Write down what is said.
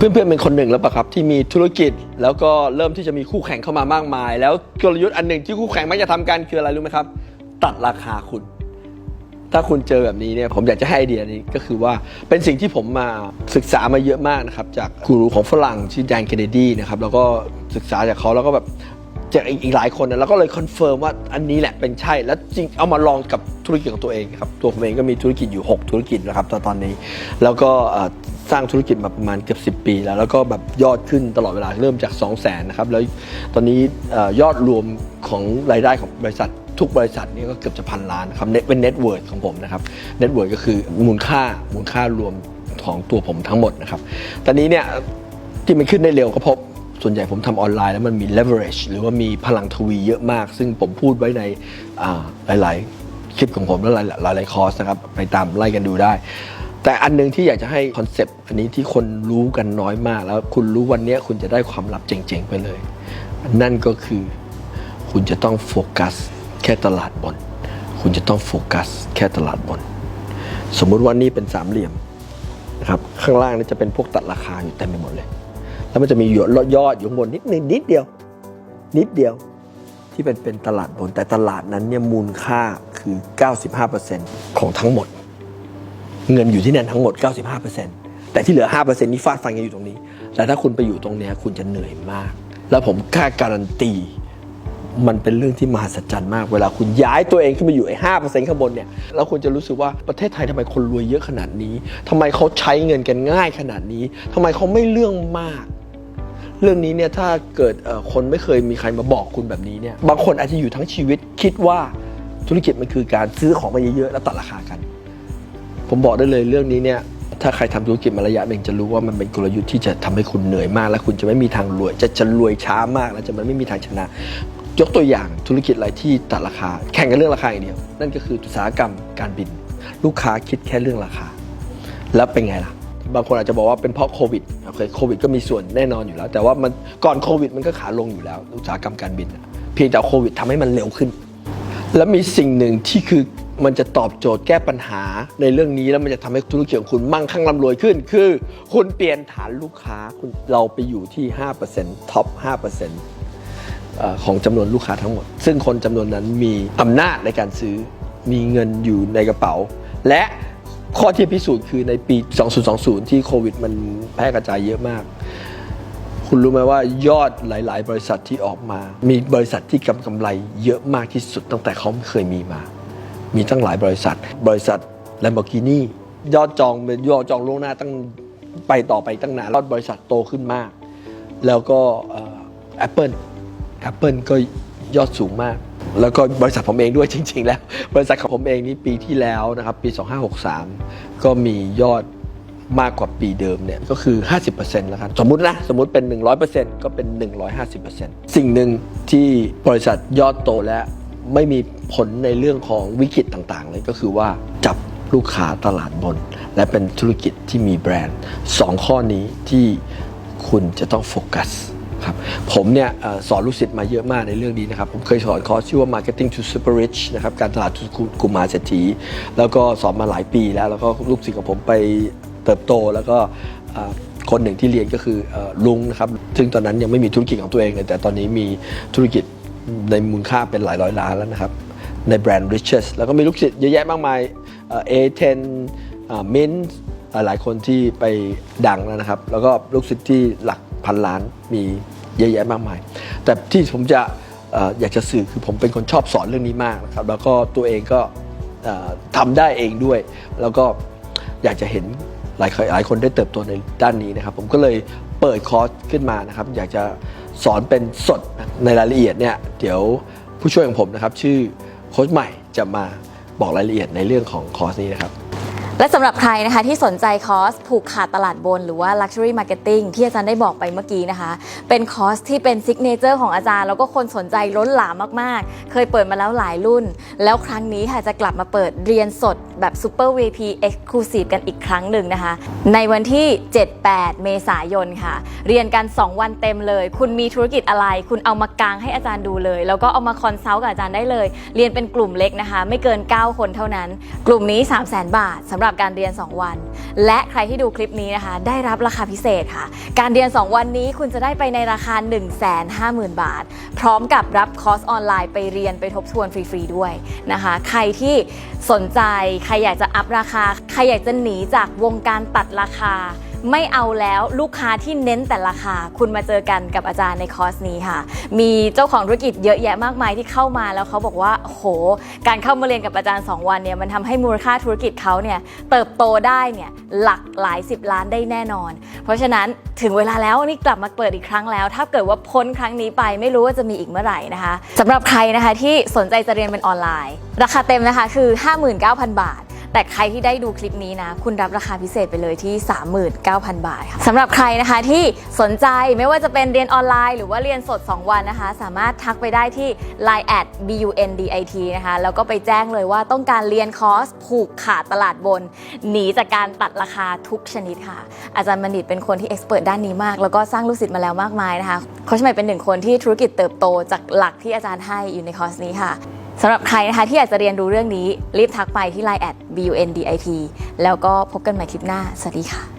เพื่อนๆเป็นคนหนึ่งแล้วปะครับที่มีธุรกิจแล้วก็เริ่มที่จะมีคู่แข่งเข้ามามากมาย แล้วกลยุทธ์อันหนึ่งที่คู่แข่งมักจะทำกันคืออะไรรู้ไหมครับ ตัดราคาคุณ ถ้าคุณเจอแบบนี้เนี่ยผมอยากจะให้ไอเดียนี้ก็คือว่าเป็นสิ่งที่ผมมาศึกษามาเยอะมากนะครับจากกูรูของฝรั่งชื่อแดนเคนเนดีนะครับแล้วก็ศึกษาจากเขาแล้วก็แบบจากอีกอีกหลายคนนะแล้วก็เลยคอนเฟิร์มว่าอันนี้แหละเป็นใช่แล้วจริงเอามาลองกับธุรกิจของตัวเองครับตัวผมเองก็มีธุรกิจอยู่ 6 ธุรกิจนะครับตอนตอนนี้ แล้วก็ สร้างธุรกิจมาประมาณเกือบ10 ปี แล้วแล้วก็แบบยอดขึ้นตลอดเวลาเริ่มจาก 2 0 0แสนนะครับแล้วตอนนี้อยอดรวมของรายได้ของบริษัททุกบริษัทนี่ก็เกือบจะพันล้านครับเน็ตเป็นเน็ตเวิร์ดของผมนะครับเน็ตเวิร์ดก็คือมูลค่ามูลค่ารวมของตัวผมทั้งหมดนะครับตอนนี้เนี่ยที่มันขึ้นได้เร็วก็เพราะส่วนใหญ่ผมทำออนไลน์แล้วมันมี leverage หรือว่ามีพลังทวีเยอะมาก ซึ่งผมพูดไว้ในหลาย ๆ คลิปของผมและหลายหลายๆคอร์สนะครับ ไปตามไล่กันดูได้ แต่อันหนึงที่อยากจะให้คอนเซปต์อันนี้ที่คนรู้กันน้อยมาก แล้วคุณรู้วันนี้คุณจะได้ความลับเจ๋งๆไปเลย นั่นก็คือ คุณจะต้องโฟกัสแค่ตลาดบน คุณจะต้องโฟกัสแค่ตลาดบน สมมุติว่านี่เป็นสามเหลี่ยมนะครับข้างล่างนี่จะเป็นพวกตัดราคาอยู่เต็มไปหมดเลย แล้วมันจะมีหยดยอดอยู่บนนิดนึงนิดเดียว นิดเดียวที่เป็นเป็นตลาดบน แต่ตลาดนั้นเนี่ยมูลค่าคือ 95%ของทั้งหมด เงินอยู่ที่นั่นทั้งหมด 95%แต่ที่เหลือ 5%นี่ฟาดฟันกันอยู่ตรงนี้ แต่ถ้าคุณไปอยู่ตรงเนี้ยคุณจะเหนื่อยมาก แล้วผมกล้าการันตี มันเป็นเรื่องที่มหัศจรรย์มาก เวลาคุณย้ายตัวเองขึ้นมาอยู่ไอ้ห้าเปอร์เซ็นต์ข้างบนเนี่ย แล้วคุณจะรู้สึกว่าประเทศไทยทำไมคนรวยเยอะขนาดนี้ ทำไมเขาใช้เงินกันง่ายขนาดนี้ ทำไมเขาไม่เรื่องมากเรื่องนี้เนี่ยถ้าเกิดคนไม่เคยมีใครมาบอกคุณแบบนี้เนี่ยบางคนอาจจะอยู่ทั้งชีวิตคิดว่าธุรกิจมันคือการซื้อของมาเยอะๆแล้วตัดราคากัน ผมบอกได้เลยเรื่องนี้เนี่ยถ้าใครทำธุรกิจมาระยะหนึ่งจะรู้ว่ามันเป็นกลยุทธ์ที่จะทำให้คุณเหนื่อยมาก และคุณจะไม่มีทางรวย จะจะรวยช้ามากและจะมันไม่มีทางชนะ ยกตัวอย่างธุรกิจอะไรที่ตัดราคา แข่งกันเรื่องราคาอย่างเดียว นั่นก็คืออุตสาหกรรมการบิน ลูกค้าคิดแค่เรื่องราคา แล้วเป็นไงล่ะบางคนอาจจะบอกว่าเป็นเพราะโควิดโอเคโควิดก็มีส่วนแน่นอนอยู่แล้ว แต่ว่ามันก่อนโควิดมันก็ขาลงอยู่แล้วอุตสาหกรรมการบิน เพียงแต่โควิดทำให้มันเร็วขึ้น และมีสิ่งหนึ่งที่คือ มันจะตอบโจทย์แก้ปัญหาในเรื่องนี้แล้วมันจะทำให้ธุรกิจของคุณมั่งคั่งร่ำรวยขึ้น คือ คุณเปลี่ยนฐานลูกค้าคุณเราไปอยู่ที่ 5%ท็อป5%เอ่อของจำนวนลูกค้าทั้งหมด ซึ่งคนจำนวนนั้นมีอำนาจในการซื้อมีเงินอยู่ในกระเป๋า และข้อที่พิสูจน์คือในปี 2020 ที่โควิดมันแพร่กระจายเยอะมาก คุณรู้ไหมว่ายอดหลาย ๆ บริษัทที่ออกมา มีบริษัทที่กำกำไรเยอะมากที่สุดตั้งแต่เขาเคยมีมา มีตั้งหลายบริษัท บริษัท Lamborghini ยอดจองเป็นยอดจองล่วงหน้าตั้งไปต่อไปตั้งนานยอดบริษัทโตขึ้นมาก แล้วก็แอปเปิลแอปเปิลก็ยอดสูงมาก แล้วก็บริษัทผมเองด้วยจริง ๆ แล้ว บริษัทของผมเองนี่ปีที่แล้วนะครับ ปี 2563 ก็มียอดมากกว่าปีเดิมเนี่ยก็คือ 50%แล้วกันสมมตินะ สมมติเป็น 100%ก็เป็น 150%สิ่งหนึ่งที่บริษัทยอดโตและ ไม่มีผลในเรื่องของวิกฤตต่างๆเลยก็คือว่าจับลูกค้าตลาดบน และเป็นธุรกิจที่มีแบรนด์ 2 ข้อนี้ที่คุณจะต้องโฟกัสครับผมเนี่ยสอนลูกศิษย์มาเยอะมากในเรื่องนี้นะครับ ผมเคยสอนคอร์สชื่อว่า Marketing to Super Rich นะครับการตลาดทุนกลุ่มมหาเศรษฐี แล้วก็สอนมาหลายปีแล้ว แล้วก็ลูกศิษย์ของผมไปเติบโตแล้วก็คนหนึ่งที่เรียนก็คือลุงนะครับ ซึ่งตอนนั้นยังไม่มีธุรกิจของตัวเองเลย แต่ตอนนี้มีธุรกิจ ในมูลค่าเป็นหลายร้อยล้านแล้วนะครับ ในแบรนด์ Riches แล้วก็มีลูกศิษย์เยอะแยะมากมายเอ่อ A10 มินหลายคนที่ไปดังแล้วนะครับ แล้วก็ลูกศิษย์ที่หลักพันล้านมีเยอะแยะมากมาย แต่ที่ผมจะอยากจะสื่อคือผมเป็นคนชอบสอนเรื่องนี้มากนะครับ แล้วก็ตัวเองก็ทำได้เองด้วย แล้วก็อยากจะเห็นหลายคนหลายคนได้เติบโตในด้านนี้นะครับ ผมก็เลยเปิดคอร์สขึ้นมานะครับ อยากจะ สอนเป็นสดในรายละเอียดเนี่ยเดี๋ยวผู้ช่วยของผมนะครับ ชื่อโค้ชใหม่จะมาบอกรายละเอียดในเรื่องของคอร์สนี้นะครับ และสำหรับใครนะคะที่สนใจคอร์สผูกขาดตลาดบน หรือว่า Luxury Marketing ที่อาจารย์ได้บอกไปเมื่อกี้นะคะ เป็นคอร์สที่เป็นซิกเนเจอร์ของอาจารย์ แล้วก็คนสนใจล้นหลามมากๆ เคยเปิดมาแล้วหลายรุ่น แล้วครั้งนี้ค่ะจะกลับมาเปิดเรียนสดแบบ Super VP Exclusive กันอีกครั้งหนึ่งนะคะ ในวันที่ 7-8 เมษายนค่ะ เรียนกัน 2 วันเต็มเลย คุณมีธุรกิจอะไร คุณเอามากางให้อาจารย์ดูเลย แล้วก็เอามาคอนซัลท์กับอาจารย์ได้เลย เรียนเป็นกลุ่มเล็กนะคะ ไม่เกิน 9 คนเท่านั้น กลุ่มนี้ 3 0 0 0 0 0 บาทสำหรับรับการเรียน 2 วัน และใครที่ดูคลิปนี้นะคะ ได้รับราคาพิเศษค่ะ การเรียน 2 วันนี้คุณจะได้ไปในราคา 150,000 บาท พร้อมกับรับคอร์สออนไลน์ไปเรียนไปทบทวนฟรีๆด้วยนะคะ ใครที่สนใจใครอยากจะอัพราคา ใครอยากจะหนีจากวงการตัดราคา ไม่เอาแล้วลูกค้าที่เน้นแต่ราคา คุณมาเจอกันกับอาจารย์ในคอร์สนี้ค่ะ มีเจ้าของธุรกิจเยอะแยะมากมายที่เข้ามาแล้วเขาบอกว่าโห การเข้ามาเรียนกับอาจารย์ 2 วันเนี่ยมันทำให้มูลค่าธุรกิจเขาเนี่ยเติบโตได้เนี่ยหลักหลายสิบล้านได้แน่นอน เพราะฉะนั้นถึงเวลาแล้วนี่กลับมาเปิดอีกครั้งแล้ว ถ้าเกิดว่าพ้นครั้งนี้ไปไม่รู้ว่าจะมีอีกเมื่อไหร่นะคะสำหรับใครนะคะที่สนใจจะเรียนเป็นออนไลน์ ราคาเต็มนะคะคือ 59,000 บาท แต่ใครที่ได้ดูคลิปนี้นะ คุณรับราคาพิเศษไปเลยที่ 39,000 บาทค่ะสำหรับใครนะคะที่สนใจไม่ว่าจะเป็นเรียนออนไลน์ หรือว่าเรียนสด 2 วันนะคะ สามารถทักไปได้ที่ line at bundit นะคะแล้วก็ไปแจ้งเลยว่าต้องการเรียนคอร์สผูกขาดตลาดบน หนีจากการตัดราคาทุกชนิดค่ะ อาจารย์บัณฑิตเป็นคนที่เอ็กซ์เพรสด้านนี้มาก แล้วก็สร้างลูกศิษย์มาแล้วมากมายนะคะโค้ชใหม่เป็นหนึ่งคนที่ธุรกิจเติบโตจากหลักที่อาจารย์ให้อยู่ในคอร์สนี้ค่ะ สำหรับใครนะคะที่อยากจะเรียนรู้เรื่องนี้ รีบทักไปที่ Line at bundit แล้วก็พบกันใหม่คลิปหน้า สวัสดีค่ะ